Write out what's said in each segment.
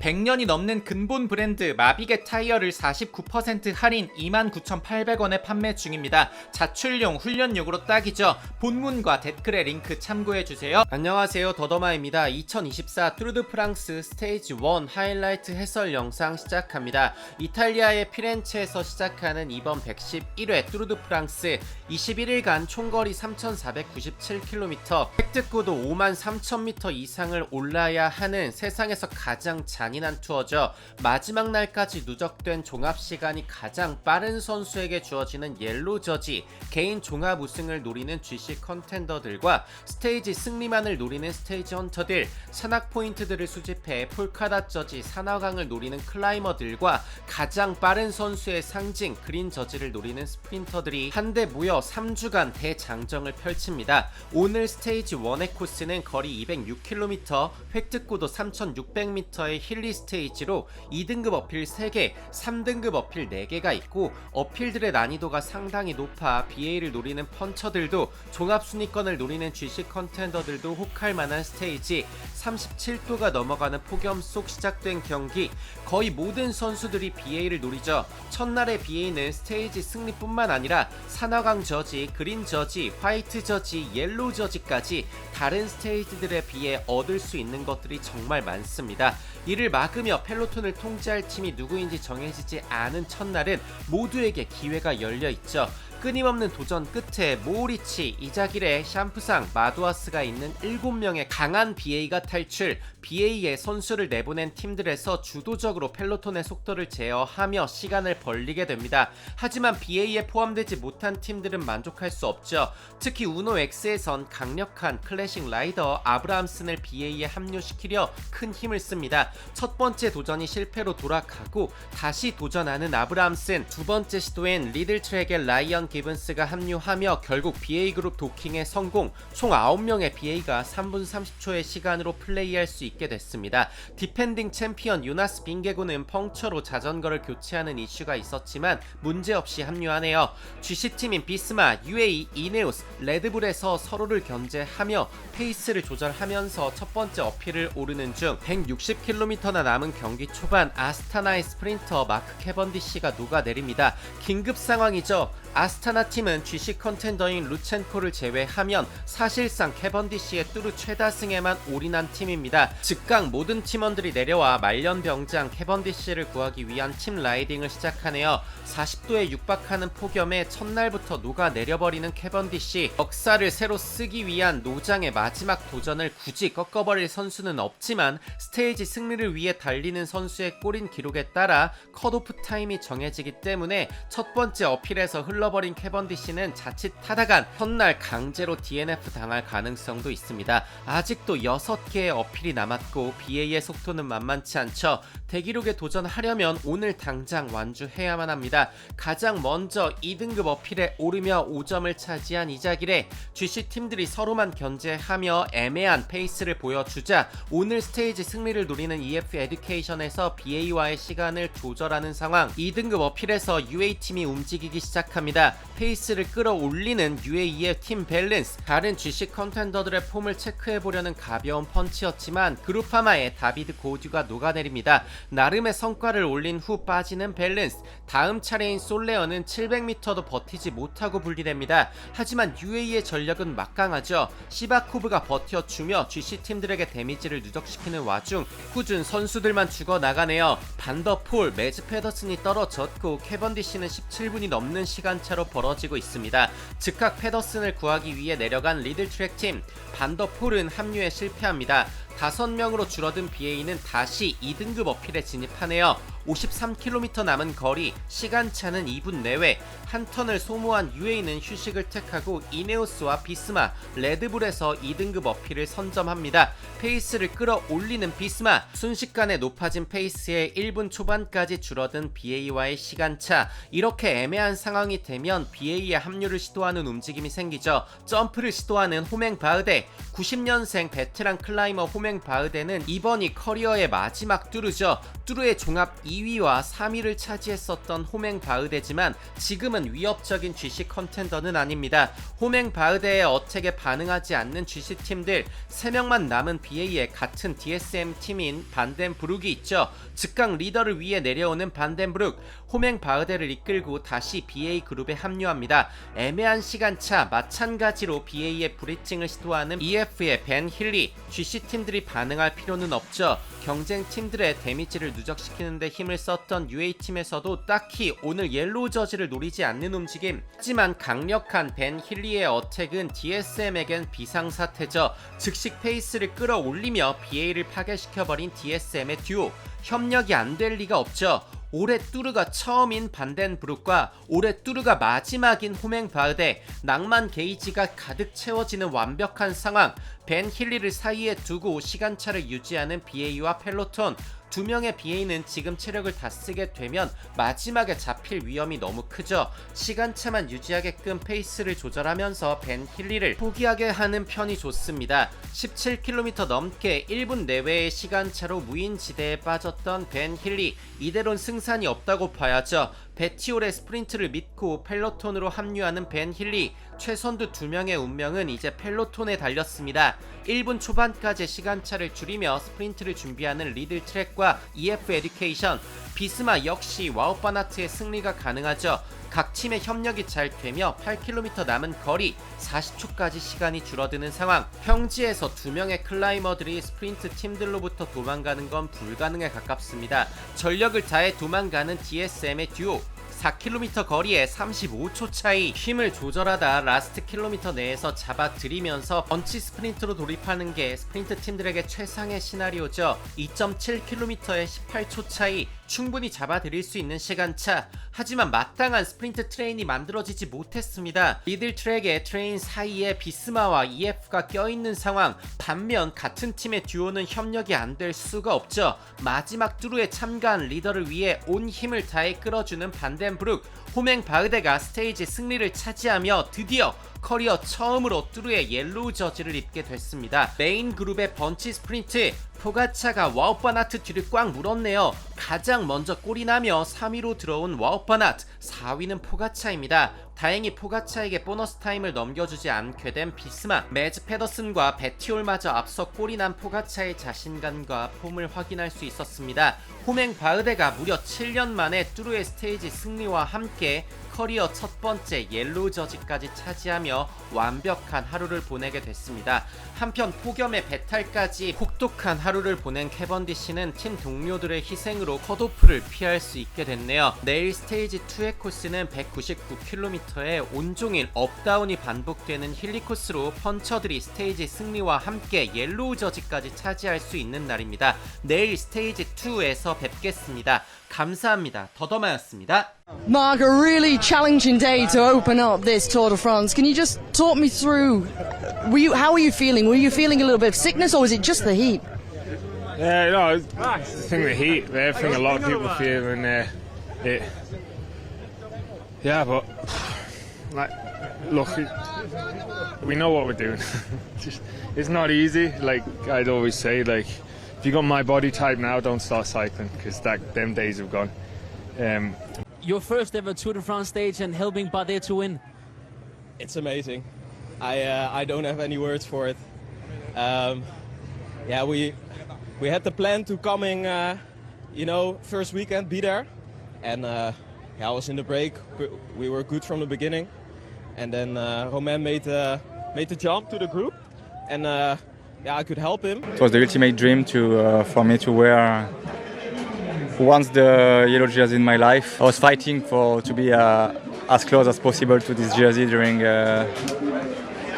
100년이 넘는 근본 브랜드 마비겟 타이어를 49% 할인 29,800원에 판매 중입니다. 자출용 훈련용으로 딱이죠. 본문과 댓글에 링크 참고해 주세요. 안녕하세요. 더더마입니다. 2024 뚜르드 프랑스 스테이지 1 하이라이트 해설 영상 시작합니다. 이탈리아의 피렌체에서 시작하는 이번 111회 뚜르드 프랑스 21일간 총거리 3,497km, 획득고도 5만 3,000m 이상을 올라야 하는 세상에서 가장 잔인한 투어죠. 마지막 날까지 누적된 종합 시간이 가장 빠른 선수에게 주어지는 옐로 저지, 개인 종합 우승을 노리는 GC 컨텐더들과 스테이지 승리만을 노리는 스테이지 헌터들, 산악 포인트들을 수집해 폴카다 저지 산화강을 노리는 클라이머들과 가장 빠른 선수의 상징 그린 저지를 노리는 스프린터들이 한데 모여 3주간 대장정을 펼칩니다. 오늘 스테이지 1의 코스는 거리 206km, 획득고도 3600m의 힐리 스테이지로 2등급 어필 3개, 3등급 어필 4개가 있고 어필들의 난이도가 상당히 높아 BA를 노리는 펀처들도 종합 순위권을 노리는 GC 컨텐더들도 혹할 만한 스테이지 37도가 넘어가는 폭염 속 시작된 경기 거의 모든 선수들이 BA를 노리죠. 첫날의 BA는 스테이지 승리뿐만 아니라 산화강 저지, 그린 저지, 화이트 저지, 옐로우 저지까지 다른 스테이지들에 비해 얻을 수 있는 것들이 정말 많습니다. 이를 막으며 펠로톤을 통제할 팀이 누구인지 정해지지 않은 첫날은 모두에게 기회가 열려 있죠. 끊임없는 도전 끝에 모리치, 이자길의 샴푸상, 마두아스가 있는 7명의 강한 BA가 탈출, BA의 선수를 내보낸 팀들에서 주도적으로 펠로톤의 속도를 제어하며 시간을 벌리게 됩니다. 하지만 BA에 포함되지 못한 팀들은 만족할 수 없죠. 특히 우노 X에선 강력한 클래식 라이더 아브라함슨을 BA에 합류시키려 큰 힘을 씁니다. 첫 번째 도전이 실패로 돌아가고 다시 도전하는 아브라함슨, 두 번째 시도엔 리들 트랙의 라이언 기븐스가 합류하며 결국 BA 그룹 도킹에 성공. 총 9명의 BA가 3분 30초의 시간으로 플레이할 수 있게 됐습니다. 디펜딩 챔피언 유나스 빙게고는 펑처로 자전거를 교체하는 이슈가 있었지만 문제없이 합류하네요. GC팀인 비스마, UAE, 이네우스, 레드불에서 서로를 견제하며 페이스를 조절하면서 첫 번째 어필을 오르는 중 160km나 남은 경기 초반 아스타나의 스프린터 마크 캐번디시가 녹아내립니다. 긴급 상황이죠. 아스 타나 팀은 GC 컨텐더인 루첸코를 제외하면 사실상 캐번디시의 뚜루 최다승에만 올인한 팀입니다. 즉각 모든 팀원들이 내려와 말년 병장 캐번디시를 구하기 위한 팀 라이딩을 시작하네요. 40도에 육박하는 폭염에 첫날부터 녹아 내려버리는 캐번디시 역사를 새로 쓰기 위한 노장의 마지막 도전을 굳이 꺾어버릴 선수는 없지만 스테이지 승리를 위해 달리는 선수의 꼬린 기록에 따라 컷오프 타임이 정해지기 때문에 첫 번째 어필에서 흘러버린 캐번디시는 자칫 타다간 첫날 강제로 DNF 당할 가능성도 있습니다. 아직도 6개의 어필이 남았고 BA의 속도는 만만치 않죠. 대기록에 도전하려면 오늘 당장 완주해야만 합니다. 가장 먼저 2등급 어필에 오르며 5점을 차지한 이자길에 GC 팀들이 서로만 견제하며 애매한 페이스를 보여주자 오늘 스테이지 승리를 노리는 EF 에듀케이션에서 BA와의 시간을 조절하는 상황 2등급 어필에서 UA팀이 움직이기 시작합니다. 페이스를 끌어올리는 UAE의 팀 밸런스 다른 GC 컨텐더들의 폼을 체크해보려는 가벼운 펀치였지만 그루파마의 다비드 고듀가 녹아내립니다. 나름의 성과를 올린 후 빠지는 밸런스 다음 차례인 솔레어는 700m도 버티지 못하고 분리됩니다. 하지만 UAE의 전력은 막강하죠. 시바코브가 버텨주며 GC 팀들에게 데미지를 누적시키는 와중 꾸준 선수들만 죽어나가네요. 반더폴, 매즈 페더슨이 떨어졌고 캐번디시는 17분이 넘는 시간차로 벌어지고 있습니다. 즉각 페더슨을 구하기 위해 내려간 리들 트랙 팀 반더폴은 합류에 실패합니다. 5명으로 줄어든 BA는 다시 2등급 어필에 진입하네요. 53km 남은 거리, 시간차는 2분 내외, 한 턴을 소모한 UA는 휴식을 택하고 이네오스와 비스마, 레드불에서 2등급 어필을 선점합니다. 페이스를 끌어올리는 비스마, 순식간에 높아진 페이스에 1분 초반까지 줄어든 BA와의 시간차, 이렇게 애매한 상황이 되면 BA의 합류를 시도하는 움직임이 생기죠. 점프를 시도하는 호맹 바흐데, 90년생 베테랑 클라이머 호맹 바흐데는 이번이 커리어의 마지막 뚜르죠. 뚜르의 종합 2위와 3위를 차지했었던 호맹 바흐데지만 지금은 위협적인 GC 컨텐더는 아닙니다. 호맹 바흐데의 어택에 반응하지 않는 GC 팀들 3명만 남은 BA의 같은 DSM 팀인 반덴브룩이 있죠. 즉각 리더를 위해 내려오는 반덴브룩, 호맹 바흐데를 이끌고 다시 BA 그룹에 합류합니다. 애매한 시간차 마찬가지로 BA의 브리칭을 시도하는 EF의 벤 힐리, GC 팀들이 반응할 필요는 없죠. 경쟁 팀들의 데미지를 누적시키는데 힘을 썼던 UA 팀에서도 딱히 오늘 옐로우 저지를 노리지 않는 움직임. 하지만 강력한 벤 힐리의 어택은 DSM에겐 비상사태죠. 즉시 페이스를 끌어올리며 BA를 파괴시켜버린 DSM의 듀오. 협력이 안 될 리가 없죠. 올해 뚜르가 처음인 반덴브룩과 올해 뚜르가 마지막인 호맹 바흐데 낭만 게이지가 가득 채워지는 완벽한 상황 벤 힐리를 사이에 두고 시간차를 유지하는 BA와 펠로톤 두 명의 BA는 지금 체력을 다 쓰게 되면 마지막에 잡힐 위험이 너무 크죠. 시간차만 유지하게끔 페이스를 조절하면서 벤 힐리를 포기하게 하는 편이 좋습니다. 17km 넘게 1분 내외의 시간차로 무인 지대에 빠졌던 벤 힐리 이대론 승산이 없다고 봐야죠. 베티올의 스프린트를 믿고 펠로톤으로 합류하는 벤 힐리 최선두 두 명의 운명은 이제 펠로톤에 달렸습니다. 1분 초반까지 시간차를 줄이며 스프린트를 준비하는 리들 트랙과 EF 에듀케이션 비스마 역시 와우바나트의 승리가 가능하죠. 각 팀의 협력이 잘 되며 8km 남은 거리 40초까지 시간이 줄어드는 상황 평지에서 두 명의 클라이머들이 스프린트 팀들로부터 도망가는 건 불가능에 가깝습니다 전력을 다해 도망가는 DSM의 듀오 4km 거리에 35초 차이. 힘을 조절하다 라스트 킬로미터 내에서 잡아들이면서 번치 스프린트로 돌입하는 게 스프린트 팀들에게 최상의 시나리오죠. 2.7km의 18초 차이 충분히 잡아들일 수 있는 시간차. 하지만 마땅한 스프린트 트레인이 만들어지지 못했습니다. 리들 트랙의 트레인 사이에 비스마와 EF가 껴있는 상황. 반면 같은 팀의 듀오는 협력이 안 될 수가 없죠. 마지막 뚜루에 참가한 리더를 위해 온 힘을 다해 끌어주는 반덴브룩. 호맹 바흐데가 스테이지 승리를 차지하며 드디어 커리어 처음으로 뚜루의 옐로우 저지를 입게 됐습니다. 메인 그룹의 번치 스프린트 포가차가 와우바나트 뒤를 꽉 물었네요. 가장 먼저 골이 나며 3위로 들어온 와우바나트 4위는 포가차입니다. 다행히 포가차에게 보너스 타임을 넘겨주지 않게 된 비스마 매즈 페더슨과 베티올마저 앞서 골이 난 포가차의 자신감과 폼을 확인할 수 있었습니다. 호맹 바흐데가 무려 7년 만에 뚜루의 스테이지 승리와 함께 커리어 첫 번째 옐로우 저지까지 차지하며 완벽한 하루를 보내게 됐습니다. 한편 폭염의 배탈까지 혹독한 하루를 보낸 캐번디시는 팀 동료들의 희생으로 컷오프를 피할 수 있게 됐네요. 내일 스테이지 2의 코스는 199km의 온종일 업다운이 반복되는 힐리 코스로 펀처들이 스테이지 승리와 함께 옐로우 저지까지 차지할 수 있는 날입니다. 내일 스테이지 2에서 뵙겠습니다. 감사합니다. 더더마였습니다. Mark, a really challenging day to open up this Tour de France. Can you just talk me through? Were you, how were you feeling? Were you feeling a little bit of sickness, or was it just the heat? Yeah, no, I think the heat, everything a lot of people feel, and uh, it. Yeah, but like, look, it, we know what we're doing. Just, it's not easy. Like I'd always say, like if you got my body type now, don't start cycling because that them days have gone. Um, your first ever Tour de France stage and helping Bardet to win. It's amazing. I uh, I don't have any words for it. Um, yeah, we we had the plan to coming, uh, you know, first weekend be there, and uh, yeah, I was in the break. We- We were good from the beginning, and then uh, Romain made uh, made the jump to the group, and uh, yeah, I could help him. It was the ultimate dream to uh, for me to wear once the yellow jersey in my life. I was fighting for to be uh, as close as possible to this jersey during uh,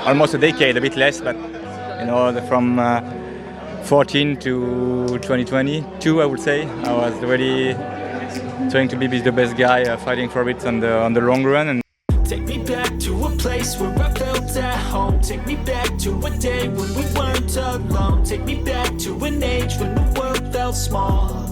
almost a decade, a bit less, but you know from uh, 14 to 2022, I would say I was really trying to be the best guy, uh, fighting for it on the on the long run and. Take me back to a place where I felt at home. Take me back to a day when we weren't alone. Take me back to an age when the world felt small.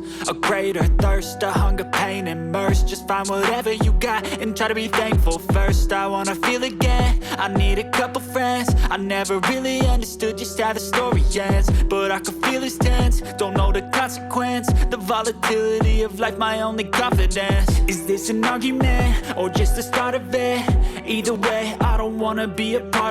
a greater thirst, a hunger, pain, immersed. Just find whatever you got and try to be thankful first. I wanna feel again. I need a couple friends. I never really understood just how the story ends, but I can feel it's tense. Don't know the consequence, the volatility of life. My only confidence is this an argument or just the start of it? Either way, I don't wanna be a part